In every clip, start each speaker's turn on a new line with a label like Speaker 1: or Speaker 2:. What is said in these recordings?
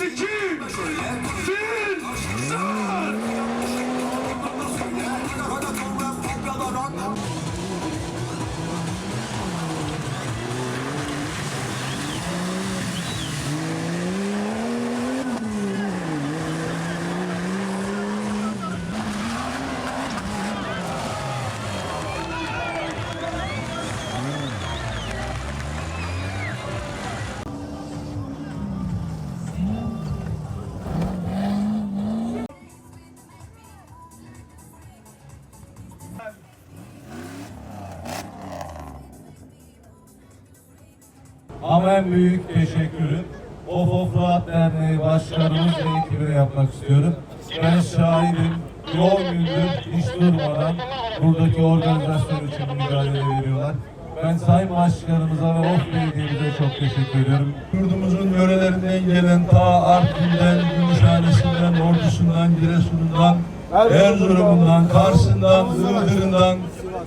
Speaker 1: to Jesus. Ama en büyük teşekkürü Of Rahat Derneği Başkanımız ve ekibine yapmak istiyorum. Ben şahidim. Yol gündür hiç durmadan buradaki organizasyon için mücadele veriyorlar. Ben Sayın Başkanımıza ve Of Belediye'mize çok teşekkür ediyorum.
Speaker 2: Yurdumuzun yörelerinden gelen ta Artvin'den, Gümüşhanesi'nden, Ordu'sundan, Giresun'undan, Erzurum'undan, Kars'ından, Iğdır'ından,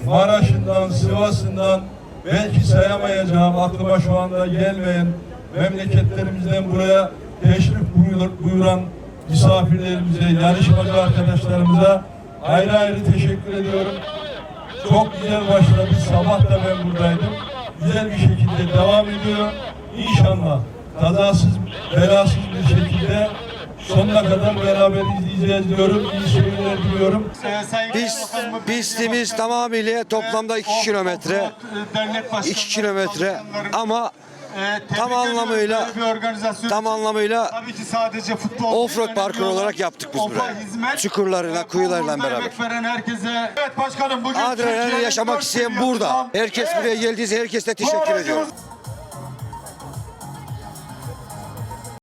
Speaker 2: Maraş'ından, Sivas'ından belki sayamayacağım aklıma şu anda gelmeyen memleketlerimizden buraya teşrif buyur- buyuran misafirlerimize, yarışmacı arkadaşlarımıza ayrı ayrı teşekkür ediyorum. Çok güzel başladı. Sabah da ben buradaydım. Güzel bir şekilde devam ediyor. İnşallah kazasız belasız bir şekilde sonuna kadar beraber izleyeceğiz diyorum. İyi seyirler diliyorum.
Speaker 3: Pist, pistimiz tamamıyla toplamda 2 kilometre. 2 kilometre ama tam anlamıyla tam anlamıyla
Speaker 4: Tabii ki sadece futbol
Speaker 3: offroad
Speaker 4: değil,
Speaker 3: parkur
Speaker 4: önemli
Speaker 3: olarak yaptık biz
Speaker 4: ofa
Speaker 3: buraya.
Speaker 4: hizmet.
Speaker 3: Kuyularıyla
Speaker 4: burada
Speaker 3: beraber.
Speaker 4: veren herkese. Evet başkanım bugün
Speaker 3: Adrenalin yaşamak isteyen burada. Herkes
Speaker 4: Evet.
Speaker 3: buraya geldiyse herkese teşekkür ediyorum.